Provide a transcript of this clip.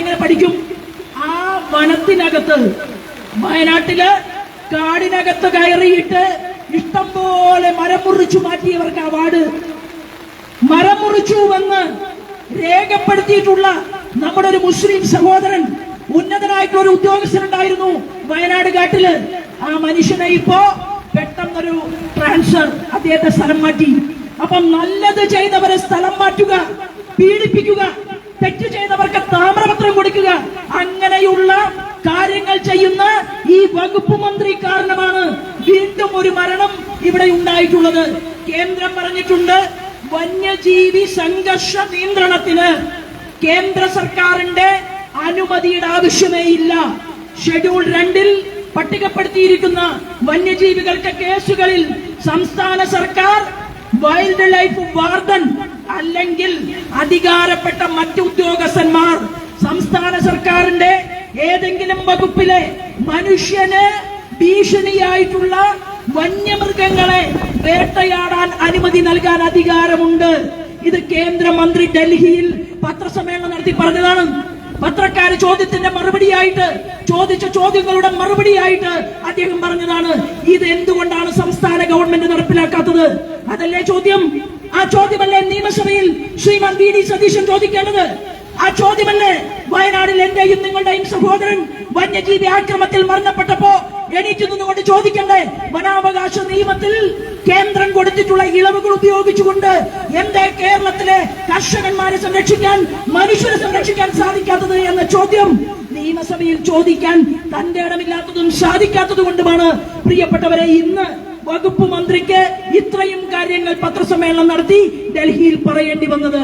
എങ്ങനെ പഠിക്കും? ആ വനത്തിനകത്ത് വയനാട്ടിൽ കാടിനകത്ത് കയറിയിട്ട് ഇഷ്ടം പോലെ മരം മുറിച്ചു മാറ്റിയവർക്ക് അവാർഡ് മരം മുറിച്ചു വന്ന് രേഖപ്പെടുത്തിയിട്ടുള്ള നമ്മുടെ ഒരു മുസ്ലിം സഹോദരൻ ഉന്നതനായിട്ടുള്ള ഒരു ഉദ്യോഗസ്ഥനുണ്ടായിരുന്നു വയനാട് കാട്ടിൽ ആ മനുഷ്യനെ ഇപ്പോ പെട്ടെന്നൊരു ട്രാൻസ്ഫർ അദ്ദേഹത്തെ സ്ഥലം മാറ്റി. അപ്പം നല്ലത് ചെയ്തവരെ സ്ഥലം മാറ്റുക പീഡിപ്പിക്കുക തെറ്റ് കൊടുക്കുക അങ്ങനെയുള്ള കാര്യങ്ങൾ ചെയ്യുന്ന ഈ വകുപ്പ് മന്ത്രി കാരണമാണ് വീണ്ടും ഒരു മരണം ഇവിടെ ഉണ്ടായിട്ടുള്ളത്. കേന്ദ്രം പറഞ്ഞിട്ടുണ്ട് വന്യജീവി സംഘർഷ നിയന്ത്രണത്തിന് കേന്ദ്ര സർക്കാരിന്റെ അനുമതിയുടെ ആവശ്യമേ ഇല്ല. ഷെഡ്യൂൾ രണ്ടിൽ പട്ടികപ്പെടുത്തിയിരിക്കുന്ന വന്യജീവികൾക്ക് കേസുകളിൽ സംസ്ഥാന സർക്കാർ വൈൽഡ് ലൈഫ് വാർഡൻ അല്ലെങ്കിൽ അധികാരപ്പെട്ട മറ്റു ഉദ്യോഗസ്ഥന്മാർ സർക്കാരിന്റെ ഏതെങ്കിലും വകുപ്പിലെ മനുഷ്യന് ഭീഷണിയായിട്ടുള്ള വന്യമൃഗങ്ങളെ വേട്ടയാടാൻ അനുമതി നൽകാൻ അധികാരമുണ്ട്. ഇത് കേന്ദ്രമന്ത്രി ഡൽഹിയിൽ പത്രസമ്മേളനം നടത്തി പറഞ്ഞതാണ്. പത്രക്കാര് ചോദ്യത്തിന്റെ മറുപടിയായിട്ട് ചോദിച്ച ചോദ്യങ്ങളുടെ മറുപടിയായിട്ട് അദ്ദേഹം പറഞ്ഞതാണ്. ഇത് എന്തുകൊണ്ടാണ് സംസ്ഥാന ഗവൺമെന്റ് നടപ്പിലാക്കാത്തത്? അതല്ലേ ചോദ്യം? ആ ചോദ്യമല്ലേ നിയമസഭയിൽ ശ്രീമാൻ വി ഡി സതീശൻ ചോദിക്കേണ്ടത്? ആ ചോദ്യമല്ലേ വയനാടിൽ എന്റെയും നിങ്ങളുടെയും സഹോദരൻ വന്യജീവി ആക്രമത്തിൽ മരണപ്പെട്ടപ്പോ എണീറ്റ് നിന്നുകൊണ്ട് ചോദിക്കണ്ടേ? വനാവകാശ നിയമത്തിൽ കേന്ദ്രം കൊടുത്തിട്ടുള്ള ഇളവുകൾ ഉപയോഗിച്ചുകൊണ്ട് എന്റെ കേരളത്തിലെ കർഷകന്മാരെ സംരക്ഷിക്കാൻ മനുഷ്യരെ സംരക്ഷിക്കാൻ സാധിക്കാത്തത് എന്ന ചോദ്യം നിയമസഭയിൽ ചോദിക്കാൻ തന്റെ ഇടമില്ലാത്തതും സാധിക്കാത്തത് കൊണ്ടുമാണ് പ്രിയപ്പെട്ടവരെ ഇന്ന് വകുപ്പ് മന്ത്രിക്ക് ഇത്രയും കാര്യങ്ങൾ പത്രസമ്മേളനം നടത്തി ഡൽഹിയിൽ പറയേണ്ടി വന്നത്.